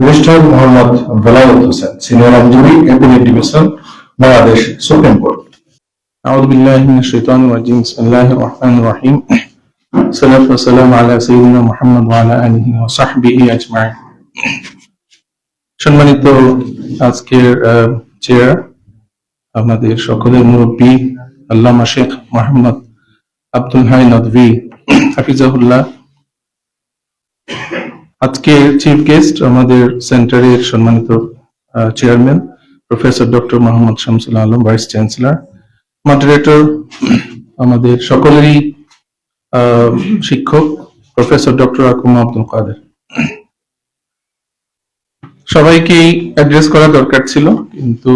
Registrar Mohammad Belayet Hossain senior আইনজীবী appellate division Bangladesh supreme court أعوذ بالله من الشيطان الرجيم بسم الله الرحمن الرحيم الصلاة والسلام على سيدنا محمد وعلى آله وصحبه أجمعين সম্মানিত আজকের চেয়ার আমাদের সকলের মুরব্বী আল্লামা শেখ মোহাম্মদ আব্দুল হাই নদভি হাফিজাহুল্লাহ আজকের চিফ গেস্ট আমাদের সেন্টারের সম্মানিত chairman professor doctor Mohammad Shamsul Alam vice chancellor moderator আমাদের সকলেরই শিক্ষক প্রফেসর ডক্টর আকুম আব্দুল কাদের। সবাইকেই অ্যাড্রেস করা দরকার ছিল, কিন্তু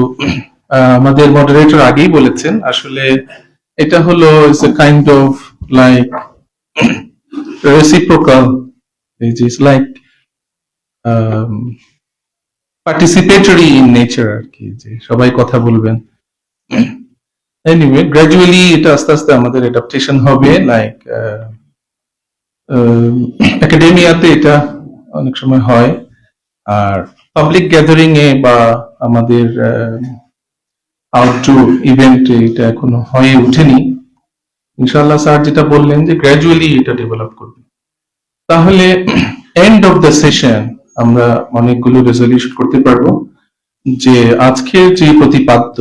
আমাদের মডারেটর আগেই বলেছেন, আসলে এটা হলো it's a kind of like reciprocal it's like participatory in nature আর কি, যে সবাই কথা বলবেন। এনিওয়ে গ্রাজুয়ালি এটা আস্তে আস্তে আমাদের অ্যাডাপ্টেশন হবে লাইক একাডেমিয়াতে এটা অনেক সময় হয়। আর পাবলিক গ্যাদারিং এ বা আমাদের আউটডোর ইভেন্টে এটা এখনও হয়ে ওঠেনি। ইনশাআল্লাহ স্যার যেটা বললেন যে গ্রাজুয়ালি এটা ডেভেলপ করবে। তাহলে এন্ড অফ দ্য সেশন আমরা অনেকগুলো রেজলিউশন করতে পারব, যে আজকের যে প্রতিপাদ্য,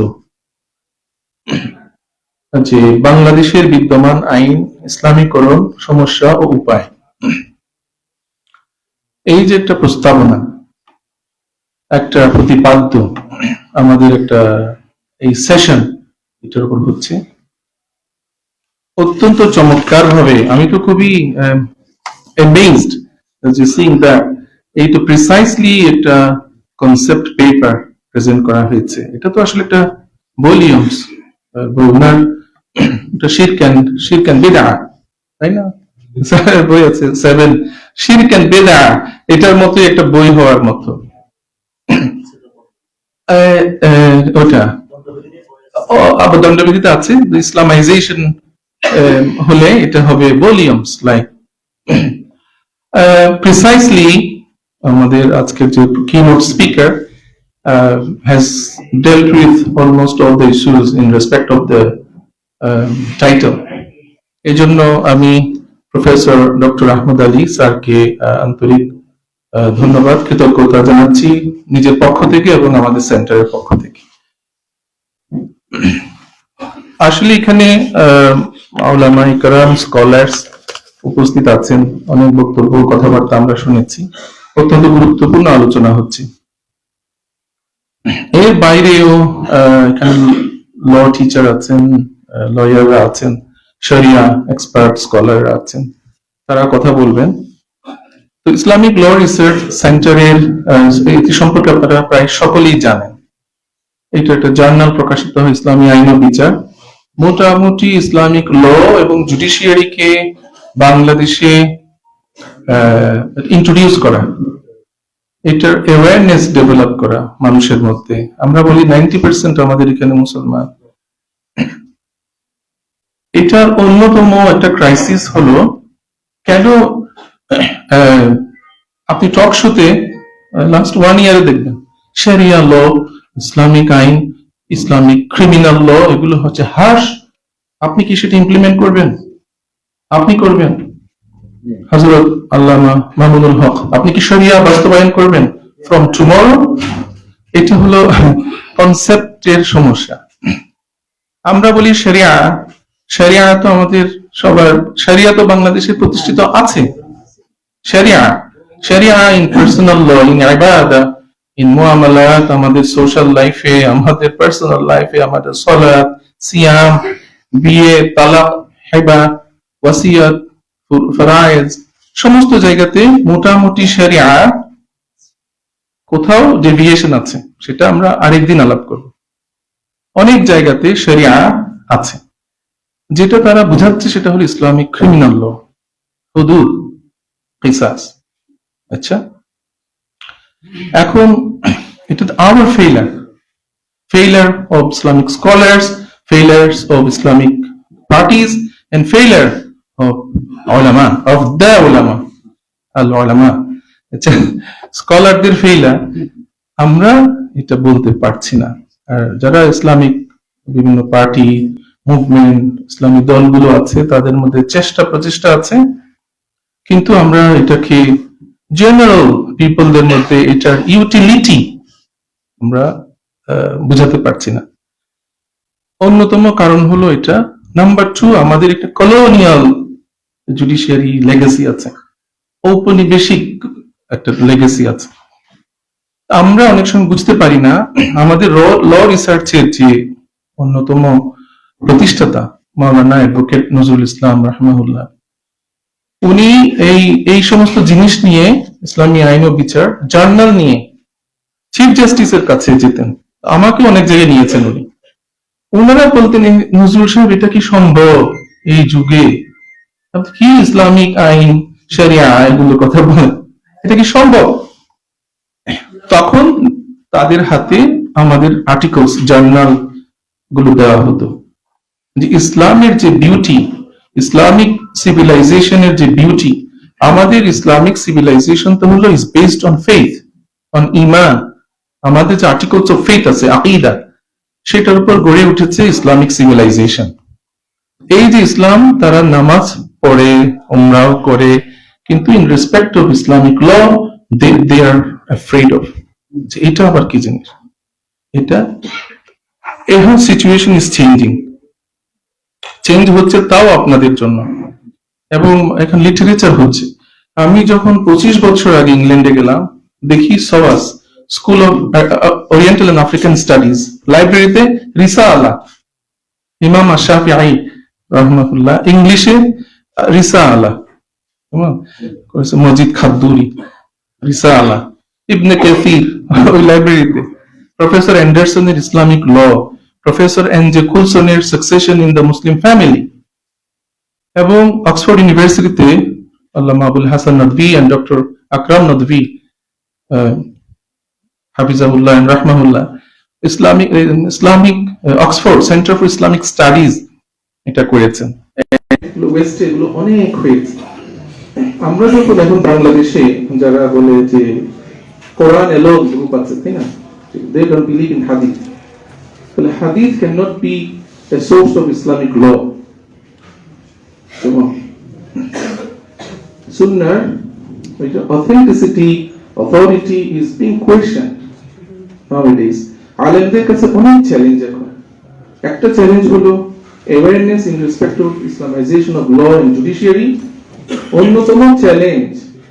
যে বাংলাদেশের বিদ্যমান আইন, ইসলামীকরণ, সমস্যা ও উপায়। এই যে একটা প্রস্তাবনা, একটা প্রতিপাদ্য, আমাদের একটা এই সেশন এটার উপর হচ্ছে, অত্যন্ত চমৎকার ভাবে আমি তো খুবই এমেজড যে সিং দ্যাট এই তো প্রিসাইসলি একটা কনসেপ্ট পেপার প্রেজেন্ট করা হয়েছে। এটা তো আসলে একটা ভলিউমস ওনার এটা শিরকান শিরকান বেদা, তাই না? বই আছে সেভেন শিরকান বেদা, এটার মতোই একটা বই হওয়ার মতো। ওটা। আবার দণ্ডবিধিতে আছে, ইসলামাইজেশন হলে এটা হবে ভলিউমস লাইক প্রিসাইসলি আমাদের আজকের যে keynote speaker has dealt with almost all the issues in respect of the um, title. এই জন্য আমি প্রফেসর ডক্টর আহমদ আলী স্যারকে আহ, আন্তরিক আহ, ধন্যবাদ কৃতজ্ঞতা জানাচ্ছি নিজের পক্ষ থেকে এবং আমাদের সেন্টারের পক্ষ থেকে আসলে এখানে আউলামা ইকরাম স্কলার্স উপস্থিত আছেন, অনেক বক্তব্য কথাবার্তা আমরা শুনেছি। অত্যন্ত গুরুত্বপূর্ণ আলোচনা হচ্ছে। এর বাইরেও এখানে ল টিচার আছেন লয়াররা আছেন শরিয়া এক্সপার্ট স্কলাররা আছেন, তারা কথা বলবেন। তো ইসলামিক ল রিসার্চ সেন্টারের এটি সম্পর্কে আপনারা প্রায় সকলেই জানেন। এটা একটা জার্নাল প্রকাশিত হয়, ইসলামী আইন বিচার। মোটামুটি ইসলামিক ল এবং জুডিশিয়ারিকে বাংলাদেশে ইন্ট্রোডিউস করা এটার অ্যাওয়ারনেস ডেভেলপ করা মানুষের মধ্যে। আমরা বলি নাইনটি পার্সেন্ট আমাদের এখানে মুসলমান। এটার অন্যতম একটা ক্রাইসিস হলো, কেন আপনি টক শোতে লাস্ট ওয়ান ইয়ারে দেখবেন শরিয়া ল ইসলামিক আইন ইসলামিক ক্রিমিনাল ল এগুলো হচ্ছে হাস আপনি কি সেটা ইমপ্লিমেন্ট করবেন? আপনি করবেন? হজরত আল্লামা মামুনুল হক, আপনি কি শরিয়া বাস্তবায়ন করবেন? ফ্রম টুমরো এটা হলো কনসেপ্টের সমস্যা। আমরা বলি শরিয়া। শরিয়া তো আমাদের সবার, শরিয়া তো বাংলাদেশে প্রতিষ্ঠিত আছে। Sharia. Sharia in personal law in ইবাদা in মুআমালাত আমাদের সোশ্যাল লাইফে আমাদের পার্সোনাল লাইফে আমাদের সলাত সিয়াম বিয়ে, তালাক, হেবা ওয়াসিয়াত ফরায়েজ সমস্ত জায়গাতে মোটামুটি শরিয়া কোথাও ডেভিয়েশন আছে সেটা আমরা আরেকদিন আলাপ করব। অনেক জায়গাতে শরিয়া আছে। যেটা তারা বুঝাচ্ছে সেটা হলো ইসলামিক ক্রিমিনাল ল হুদুদ কিসাস। আচ্ছা? এখন এটা our failure failure of Islamic scholars, failures of Islamic parties, and failure of ulama, of the ulama, al ulama. স্কলারদের ফেইলা আমরা এটা বলতে পারছি না। আর যারা ইসলামিক বিভিন্ন পার্টি মুভমেন্ট ইসলামী দলগুলো আছে তাদের মধ্যে চেষ্টা প্রচেষ্টা আছে। কিন্তু আমরা এটাকে জেনারেল পিপলদের মধ্যে এটার ইউটিলিটি আমরা বোঝাতে পারছি না। অন্যতম কারণ হলো এটা নাম্বার টু আমাদের একটা কলোনিয়াল জুডিশিয়ারি লেগেসি আছে। ঔপনিবেশিক একটা লেগেসি আছে। আমরা অনেক সময় বুঝতে পারি না, আমাদের ল রিসার্চের যে অন্যতম প্রতিষ্ঠাতা মাওলানা অ্যাডভোকেট নজরুল ইসলাম রহমাহুল্লাহ, উনি এই এই সমস্ত জিনিস নিয়ে ইসলামী আইন ও বিচার জার্নাল নিয়ে চিফ জাস্টিসের কাছে যেতেন। আমাকে অনেক জায়গায় নিয়েছেন উনি। ওনারা বলতেন "এই নজরুল সাহেব, এটা কি সম্ভব? এই যুগে কি ইসলামিক আইন, শরিয়া এগুলো কথা বলেন এটা কি সম্ভব? তখন তাদের হাতে আমাদের আর্টিকেলস জার্নালগুলো দেওয়া হতো। যে ইসলামের যে বিউটি ইসলামিক সিভিলাইজেশনের যে বিউটি আমাদের ইসলামিক সিভিলাইজেশন তো হলো is based on faith on ইমান আমাদের যে আর্টিকেলস অফ ফেথ আছে, আকিদা, সেটার উপর গড়ে উঠেছে ইসলামিক সিভিলাইজেশন এই যে ইসলাম, তারা নামাজ পড়ে উমরাও করে, কিন্তু in respect of Islamic law they they are afraid of এটা আবার কি জিনিস? এটা, এখন সিচুয়েশন ইজ চেঞ্জিং চেঞ্জ হচ্ছে তাও আপনাদের জন্য। এবং এখন লিটারেচার হচ্ছে। আমি যখন পঁচিশ বছর আগে ইংল্যান্ডে গেলাম, দেখি SOAS school of oriental and African studies লাইব্রেরিতে রিসা আলা ইমাম আশাফি আই রহমতুল্লাহ ইংলিশে করেছে মজিদ খাদ্দুরি ইবনে কাসির, ওই লাইব্রেরিতে professor অ্যান্ডারসনের Islamic law professor N J succession in the Muslim family এবং অক্সফোর্ড ইউনিভার্সিটিতে আল্লামা আবুল হাসান নদভি এন্ড ডক্টর আকরাম নদভি হাফিজাহুল্লাহ and রাহমাহুল্লাহ, Islamic Islamic Oxford centre for Islamic studies এটা করেছেন। ওয়েস্টে এগুলো অনেক হয়েছে আমরা যখন এখন বাংলাদেশে যারা বলে যে কোরআন এলো গ্রুপ আছে, তাই না? দে ডোন্ট বিলিভ ইন হাদিস তাহলে হাদিস can not be a source of Islamic law সুন্নার authenticity authority is being question নাওয়াডেজ আলেমদের কাছে অনেক চ্যালেঞ্জ এখন। একটা চ্যালেঞ্জ হলো awareness in respect to Islamisation of law and judiciary অন্যতম চ্যালেঞ্জ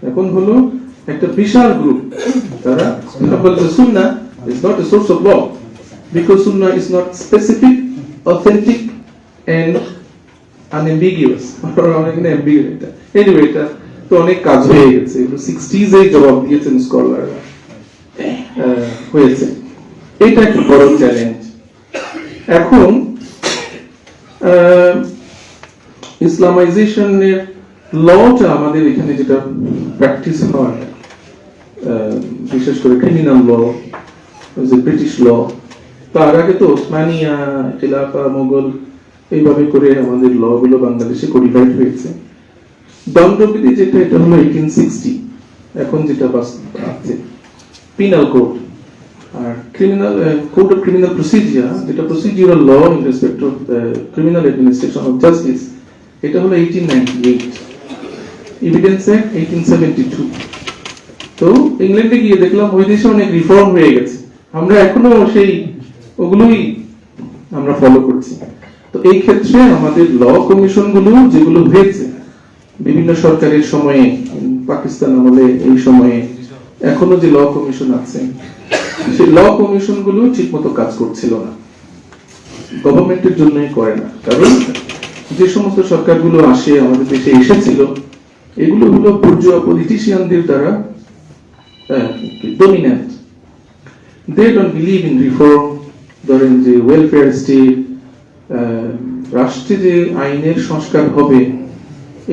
এখন হলো একটা বিশাল গ্রুপ তারা সুন্না is not a source of law because Sunnah is not specific authentic and unambiguous অনেক অ্যাম্বিগুয়াস এটা। এনিওয়ে এটা তো অনেক কাজ হয়ে গেছে। এগুলো সিক্সটিজ এই জবাব দিয়েছেন স্কলাররা হয়েছে। এটা একটা বড় চ্যালেঞ্জ এখন ইসলামাইজেশনের লটা আমাদের এখানে যেটা প্র্যাকটিস হয় বিশেষ করে ক্রিমিনাল ল যে ব্রিটিশ ল তার আগে তো ওসমানিয়া, খিলাফা, মোগল, এইভাবে করে আমাদের ল গুলো বাংলাদেশে কোডিফাইড হয়েছে। দণ্ডবিধি যেটা, এটা হলো এইটিন সিক্সটি এখন যেটা আছে। Penal code R criminal code of criminal procedure যেটা procedural law in respect of criminal administration of justice এটা হলো eighteen ninety eight evidence act eighteen seventy two তো ইংল্যান্ডে গিয়ে দেখলাম, ওই দেশে অনেক রিফর্ম হয়ে গেছে। আমরা এখনও সেই, ওগুলোই আমরা ফলো করছি। তো এই ক্ষেত্রে আমাদের ল কমিশনগুলো যেগুলো হয়েছে, বিভিন্ন সরকারের সময়ে পাকিস্তান আমলে এই সময়ে এখনও যে ল কমিশন আছে সেই ল কমিশনগুলো ঠিক মতো কাজ করছিল না। গভর্নমেন্টের জন্যই করে না। কারণ যে সমস্ত সরকারগুলো আসে, আমাদের দেশে এসেছিল, এগুলো হলো বুর্জুয়া পলিটিশিয়ানদের দ্বারা dominant they don't believe in reform ধরেন যে ওয়েলফেয়ার স্টেট রাষ্ট্রে যে আইনের সংস্কার হবে,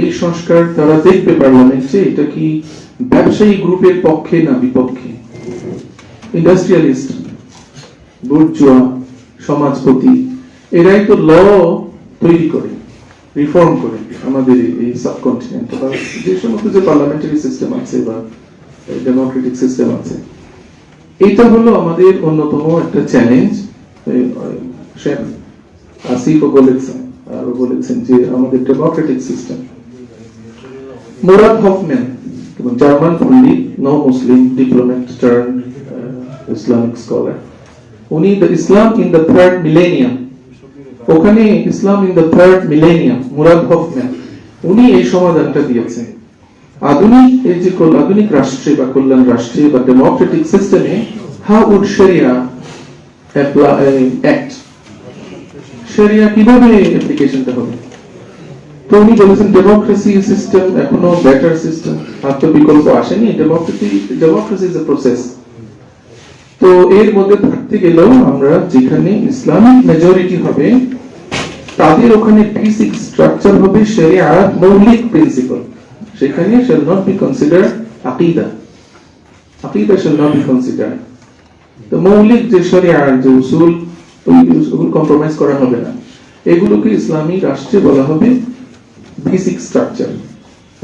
এই সংস্কার তারা দেখবে পার্লামেন্টে এটা কি ব্যবসায়ী গ্রুপের পক্ষে না বিপক্ষে? ইন্ডাস্ট্রিয়ালিস্ট বুর্জুয়া সমাজপতি, এরাই তো ল তৈরি করে, রিফর্ম করে আমাদের এই সাবকন্টিনেন্ট বা যে সমস্ত যে পার্লামেন্টারি সিস্টেম আছে বা ডেমোক্রেটিক সিস্টেম আছে, এটা হলো আমাদের অন্যতম একটা চ্যালেঞ্জ। শেখ আসিফও বলেছেন, আরও বলেছেন যে আমাদের democratic system. Murad Hofmann German পন্ডিত now Muslim, diplomat turn Islamic scholar উনি the Islam in the third millennium ওখানে Islam in the third millennium Murad Hofmann. উনি এই সমাধানটা দিয়েছেন। আধুনিক, এই যে আধুনিক রাষ্ট্রে বা কল্যাণ রাষ্ট্রে বা ডেমোক্রেটিক সিস্টেমে হাউ উড শরিয়া অ্যাক্ট শরিয়া কীভাবে অ্যাপ্লিকেশনটা হবে? তো উনি বলেছেন ডেমোক্রেসি সিস্টেম এখনও বেটার সিস্টেম আর আসেনি। Democracy democracy is a process তো এর মধ্যে থাকতে গেলেও আমরা যেখানে ইসলামিক মেজরিটি হবে, তাদের ওখানে বেসিক স্ট্রাকচার হবে শরিয়ার মৌলিক প্রিন্সিপাল সেখানে shall not be considered আকিদা। আকিদা shall not be considered তো মৌলিক যে শরিয়ার যে উসুল কম্প্রোমাইজ করা হবে না। এগুলোকে ইসলামী রাষ্ট্রে বলা হবে বেসিক স্ট্রাকচার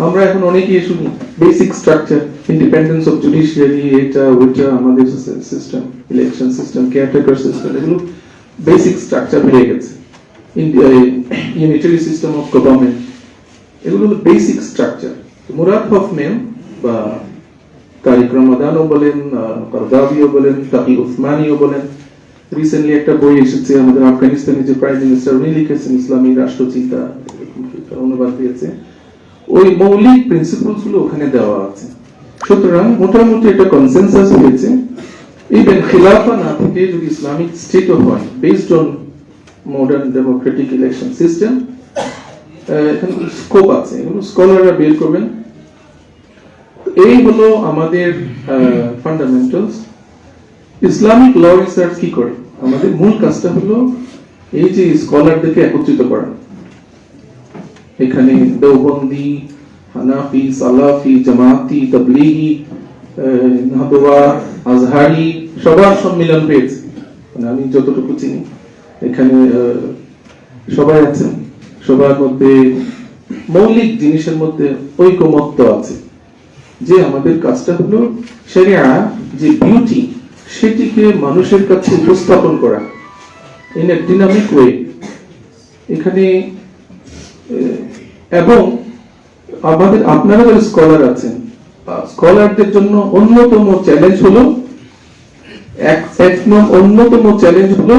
আমরা এখন অনেকেই শুনি basic structure independence of judiciary এটা, ওইটা, আমাদের system election system caretaker system এগুলো বেসিক স্ট্রাকচার হয়ে গেছে। ইউনিটারি সিস্টেম অফ গভর্নমেন্ট এগুলো হলো বেসিক স্ট্রাকচার মুরাদ হফম্যান বা তারিক রমাদানও বলেন করদাবিও বলেন তাকি উসমানিও বলেন রিসেন্টলি একটা বই এসেছে আমাদের আফগানিস্তানের যে প্রাইম মিনিস্টার উনি লিখেছেন ইসলামী রাষ্ট্রচিন্তা, অনুবাদ দিয়েছে। ওই মৌলিক প্রিন্সিপালসগুলো ওখানে দেওয়া আছে। সুতরাং মোটামুটি একটা কনসেনসাস হয়েছে। ইভেন খিলাফা না থেকে যদি ইসলামিক স্টেটও হয় based on modern democratic election system এখানে স্কোপ আছে। এগুলো স্কলাররা বের করবেন। এই হলো আমাদের ফান্ডামেন্টালস ইসলামিক ল রিসার্চ কি করে? আমাদের মূল কাজটা হলো এই যে স্কলারদেরকে একত্রিত করা। এখানে দেওবন্দি, হানাফি, সালাফি, জামাতি, তাবলিগি আজহারি সবার সম্মিলন পেয়েছে। মানে আমি যতটুকু চিনি, এখানে সবাই আছেন। সবার মধ্যে মৌলিক জিনিসের মধ্যে ঐকমত্য আছে। যে আমাদের কাজটা হলো সেরিয়া যে বিউটি সেটিকে মানুষের কাছে উপস্থাপন করা। ইন এ ডিনামিক ওয়ে এখানে এবং আমাদের, আপনারা যারা স্কলার আছেন স্কলারদের জন্য অন্যতম চ্যালেঞ্জ হলো, এক এক অন্যতম চ্যালেঞ্জ হলো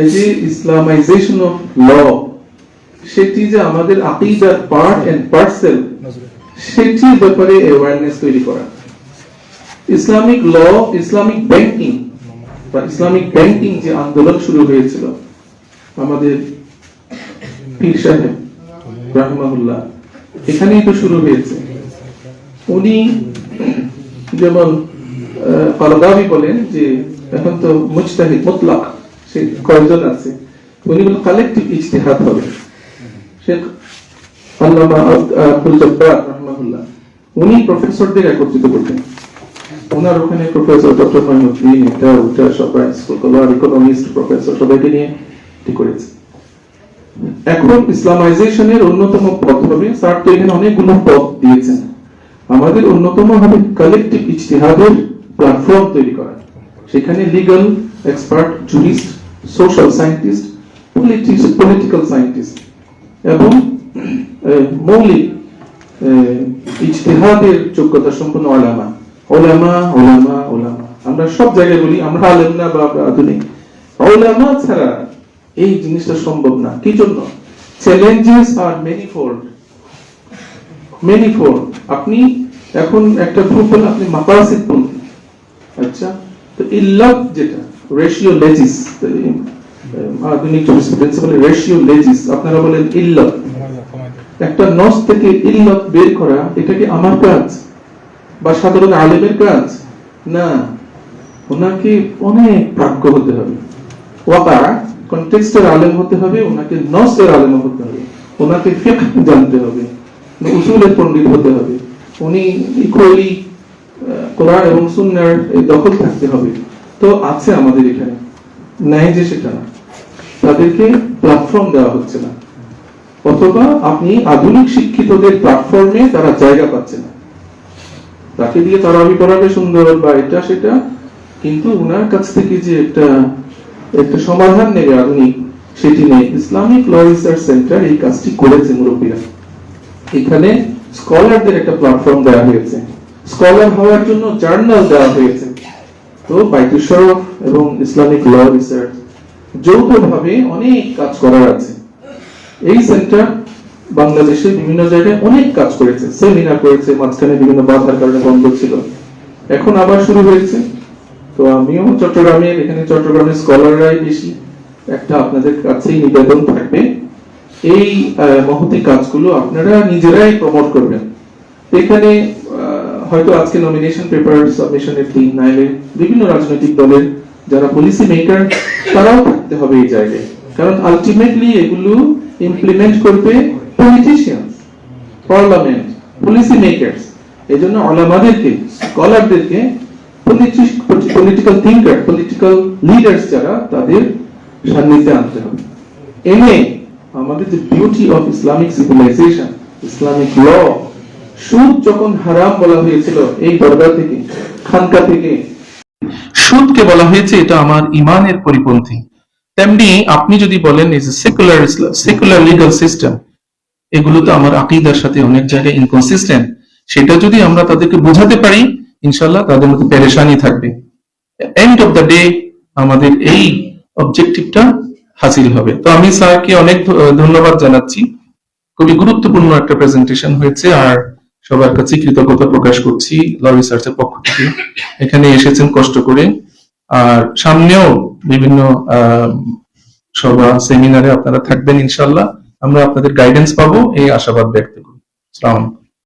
এই যে ইসলামাইজেশন অফ ল সেটি যে আমাদের আকিদার পার্ট এন্ড পার্সেল সেটির ব্যাপারে অ্যাওয়ারনেস তৈরি করা। ইসলামিক ল ইসলামিক ব্যাংকিং বা ইসলামিক ব্যাংকিং যে আন্দোলন শুরু হয়েছিল, আমাদের পীর সাহেব রাহমাহুল্লাহ, এখানেই তো শুরু হয়েছে। উনি যেমন কালদাবি বলেন যে, এখন তো মুজতাহিদ, মুতলাক, সে কয়জন আছে। উনি বলেন, কালেকটিভ ইজতিহাদ হবে। শেখ আল্লামা আব্দুল জব্বার রাহমাহুল্লাহ, উনি প্রফেসরদের একত্রিত করতেন। ওনার ওখানে প্রফেসর ডক্টর মাইনুদ্দিন এটা ওটা সবাই স্কুল ইকোনমিস্ট প্রফেসর সবাইকে নিয়ে করেছে। এখন ইসলামাইজেশনের অন্যতম পথ হবে স্যার তো এখানে অনেকগুলো পথ দিয়েছেন। আমাদের অন্যতম হবে কালেকটিভ ইজতিহাদের প্ল্যাটফর্ম তৈরি করা। সেখানে legal expert jurist social scientist political scientist এবং মৌলিক ইজতিহাদের যোগ্যতা সম্পন্ন ওলামা। ওলামা ওলামা ওলামা। আমরা সব জায়গায় বলি, আমরা আলেম না বা আধুনিক। ওলামা ছাড়া এই জিনিসটা সম্ভব না। কি জন্য? চ্যালেঞ্জেস আর মেনিফোল্ড মেনিফোল্ড আপনি এখন একটা গ্রুপ হলে আপনি মাকাসিদ বলতেন আচ্ছা? তো ইল্লাত যেটা রেশিও লেজিস আধুনিক জুরিসপ্রুডেন্স বলে রেশিও লেজিস আপনারা বলেন ইল্লাত একটা নস থেকে ইল্লাত বের করা, এটা কি আমার কাজ? বা সাধারণ আলেমের কাজ? না। ওনাকে অনেক প্রাজ্ঞ হতে হবে। ওয়াকা কনটেক্সটের আলেম হতে হবে, ওনাকে নসের আলেম হতে হবে, ওনাকে জানতে হবে উসুলের পণ্ডিত হতে হবে। উনি ইকুয়ালি কোরআন এবং সুন্নার দখল থাকতে হবে। তো আছে আমাদের এখানে, নাই যে সেটা না। তাদেরকে প্ল্যাটফর্ম দেওয়া হচ্ছে না। অথবা আপনি আধুনিক শিক্ষিতদের প্ল্যাটফর্মে তারা জায়গা পাচ্ছে না। তাকে দিয়ে তারাবি পড়াবে সুন্দর বা এটা সেটা, কিন্তু ওনার কাছ থেকে যে একটা একটা সমাধান নেবে আধুনিক সেটি নেই ইসলামিক ল রিসার্চ সেন্টার এই কাজটি করেছে মুরব্বীরা। এখানে স্কলারদের একটা প্ল্যাটফর্ম দেওয়া হয়েছে। স্কলার হওয়ার জন্য জার্নাল দেওয়া হয়েছে। তো বাইতুল এবং ইসলামিক ল রিসার্চ যৌথভাবে অনেক কাজ করার আছে। এই সেন্টার বাংলাদেশে বিভিন্ন জায়গায় অনেক কাজ করেছে। সেমিনার করেছে, মাঝখানে বিভিন্ন বাধার কারণে বন্ধ ছিল। এখন আবার শুরু হয়েছে। তো আমিও চট্টগ্রামের এখানে চট্টগ্রামের স্কলাররাই বেশি। একটা আপনাদের কাছেই নিবেদন থাকবে। এই মহতি কাজগুলো আপনারা নিজেরাই প্রমোট করবেন। এখানে হয়তো আজকে নমিনেশন পেপার সাবমিশনের দিন নাইলে বিভিন্ন রাজনৈতিক দলের যারা পলিসি মেকার তারাও থাকতে হবে এই জায়গায়। কারণ আলটিমেটলি এগুলো ইমপ্লিমেন্ট করবে পলিটিশিয়ান পার্লামেন্ট পলিসি মেকারস এই জন্য আলামাদেরকে স্কলারদেরকে পলিটিক্যাল থিঙ্কার পলিটিক্যাল লিডার্স যারা, তাদের সান্নিধ্যে আনতে হবে। এনে আমাদের যে beauty of Islamic civilization Islamic law সুদ যখন হারাম বলা হয়েছিল, এই দরগা থেকে, খানকা থেকে, সুদকে বলা হয়েছে, এটা আমার ইমানের পরিপন্থী। তেমনি আপনি যদি বলেন যে সেকুলার সেকুলার লিগাল সিস্টেম এগুলো তো আমার আকিদার সাথে অনেক জায়গায় ইনকনসিস্টেন্ট সেটা যদি আমরা তাদেরকে বোঝাতে পারি ইনশাল্লাহ তাদের মধ্যে পেরেশানি থাকবে। এন্ড অফ দ্য ডে আমাদের এই অবজেক্টিভটা হাসিল হবে। তো আমি স্যারকে অনেক ধন্যবাদ জানাচ্ছি। খুবই গুরুত্বপূর্ণ একটা প্রেজেন্টেশন হয়েছে আর সবার কাছে কৃতজ্ঞতা প্রকাশ করছি ল রিসার্চের পক্ষ থেকে। এখানে এসেছেন কষ্ট করে। আর সামনেও বিভিন্ন সভা সেমিনারে আপনারা থাকবেন ইনশাল্লাহ আমরা আপনাদের গাইডেন্স পাবো, এই আশাবাদ ব্যক্ত করি। আসসালামু আলাইকুম।